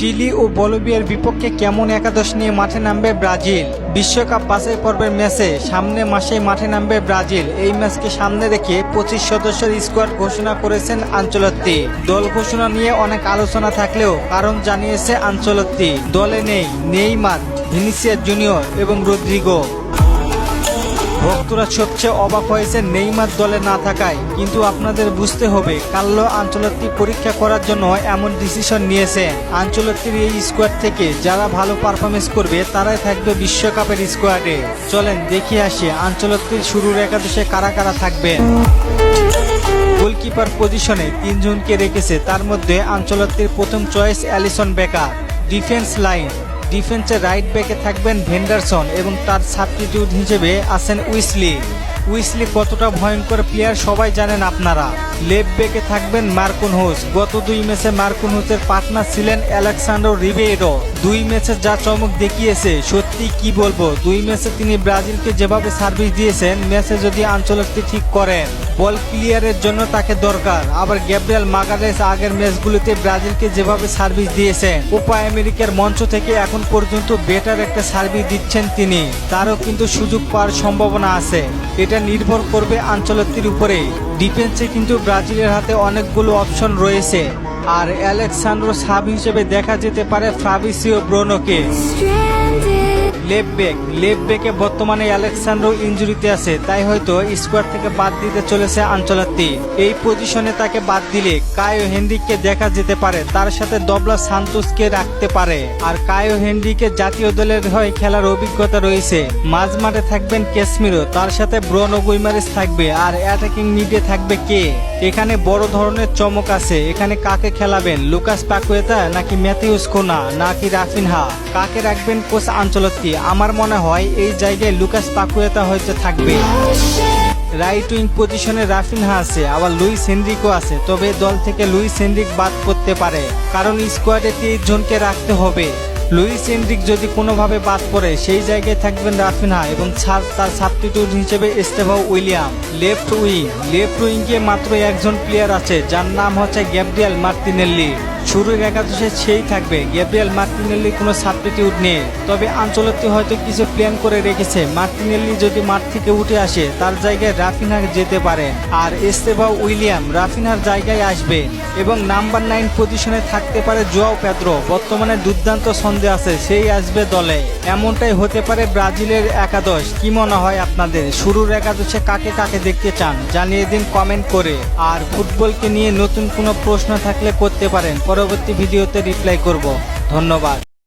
Chilli ও বলবিয়ার বিপক্ষে কেমন একাদশ নিয়ে মাঠে নামবে ব্রাজিল? বিশ্বকাপ বাছাই পর্বের ম্যাচে সামনে মাসে মাঠে নামবে ব্রাজিল। এই ম্যাচকে সামনে রেখে পঁচিশ সদস্যের স্কোয়াড ঘোষণা করেছেন আঞ্চলত্তি। দল ঘোষণা নিয়ে অনেক আলোচনা থাকলেও কারণ জানিয়েছে আঞ্চলত্তি। দলে নেই নেইমার ভিনিসিয়া জুনিয়র এবং রদ্রিগো। ভক্তরা সবচেয়ে অবাক হয়েছে নেইমার দলে না থাকায়। কিন্তু আপনাদের বুঝতে হবে, কাল্লো আঞ্চলত্তি পরীক্ষা করার জন্য এমন ডিসিশন নিয়েছে। আঞ্চলত্তির এই স্কোয়াড থেকে যারা ভালো পারফরমেন্স করবে, তারাই থাকবে বিশ্বকাপের স্কোয়াডে চলেন, দেখে আসি, আঞ্চলত্তির শুরুর একাদশে কারা কারা থাকবেন গোলকিপার পজিশনে তিনজনকে রেখেছে, তার মধ্যে আঞ্চলত্তির প্রথম choice Alisson Becker defence line ডিফেন্সে রাইট ব্যাকে থাকবেন ভেন্ডারসন এবং তার সাবস্টিটিউট হিসেবে আছেন উইসলি। উইসলি কতটা ভয়ঙ্কর প্লেয়ার সবাই জানেন আপনারা। লেফট ব্যাকে থাকবেন মার্কুন হোস। গত দুই ম্যাচে মার্কুন হোসের পার্টনার ছিলেন অ্যালেক্সান্ড্রো রিবেইরো। দুই ম্যাচে যা চমক দেখিয়েছে, সত্যি কি বলব? দুই ম্যাচে তিনি ব্রাজিলকে যেভাবে সার্ভিস দিয়েছেন, ম্যাচে যদি আঞ্চলিকটি ঠিক করেন। বল ক্লিয়ারের জন্য তাকে দরকার। আবার গ্যাব্রিয়াল মাগারেস আগের ম্যাচগুলিতে ব্রাজিলকে যেভাবে সার্ভিস দিয়েছেন, কোপা আমেরিকার মঞ্চ থেকে এখন পর্যন্ত বেটার একটা সার্ভিস দিচ্ছেন তিনি। তারও কিন্তু সুযোগ পাওয়ার সম্ভাবনা আছে। এটা নির্ভর করবে আঞ্চলত্তির উপরে। ডিফেন্সে কিন্তু ব্রাজিলের হাতে অনেকগুলো অপশন রয়েছে। আর অ্যালেক্সান্ড্রো সাব হিসেবে দেখা যেতে পারে ফ্রাবিসিও ব্রোনোকে। লেফট ব্যাকে। বর্তমানে অ্যালেক্সান্ড্রো ইঞ্জুরিতে আছে, তাই হয়তো স্কোয়াড থেকে বাদ দিতে চলেছে আঞ্চলাত্তি। এই পজিশনে তাকে বাদ দিলে কায়ো হেনরিককে দেখা যেতে পারে, তার সাথে দবলা সান্তোসকে রাখতে পারে। আর কায়ো হেনরিকে জাতীয় দলের হয়ে খেলার অভিজ্ঞতা রয়েছে। মাঝ মাঠে থাকবেন কেসমিরো তার সাথে ব্রনো গুইমারিস থাকবে, আর অ্যাটাকিং মিডে থাকবে কে? এখানে বড় ধরনের চমক আছে। এখানে কাকে খেলাবেন? লুকাস পাকুয়েতা নাকি ম্যাথিউস কোনা নাকি রাফিনহা? কাকে রাখবেন কোচ আঞ্চলত্তি? আমার মনে হয় এই জায়গায় লুকাস পাকুয়েতা হয়তো থাকবে। রাইট উইং পজিশনে রাফিনহা আছে, আবার লুইস হেনরিকও আছে। তবে দল থেকে লুইস হেনরিক বাদ করতে পারে। কারণ স্কোয়াডে তেইশ জনকে রাখতে হবে। লুইস এন্ড্রিক যদি কোনোভাবে বাদ পড়ে, সেই জায়গায় থাকবেন রাফিনহা এবং তার সাবস্টিটিউট হিসেবে Estevao William. Left wing, left উইংয়ে মাত্র একজন প্লেয়ার আছে, যার নাম হচ্ছে গ্যাব্রিয়াল মার্তিনেল্লি। শুরুর একাদশে সেই থাকবে। গ্যাব্রিয়াল মার্টিনেল্লি কোনো সাবস্টিটিউট নেই। তবে আঞ্চলত্তি হয়তো কিছু প্ল্যান করে রেখেছে। মার্টিনেল্লি যদি মাঠ থেকে উঠে আসে, তার জায়গায় রাফিনহা যেতে পারে। আর এস্তেভা উইলিয়াম রাফিনহার জায়গায় আসবে এবং নাম্বার নাইন পজিশনে থাকতে পারে জোয়াও পেদ্রো। বর্তমানে দুর্দান্ত সন্দেহ আছে, সেই আসবে দলে। এমনটাই হতে পারে ব্রাজিলের একাদশ। কি মনে হয় আপনাদের? শুরুর একাদশে কাকে কাকে দেখতে চান? জানিয়ে দিন কমেন্ট করে। আর ফুটবলকে নিয়ে নতুন কোনো প্রশ্ন থাকলে করতে পারেন। পরবর্তী ভিডিওতে রিপ্লাই করব। ধন্যবাদ।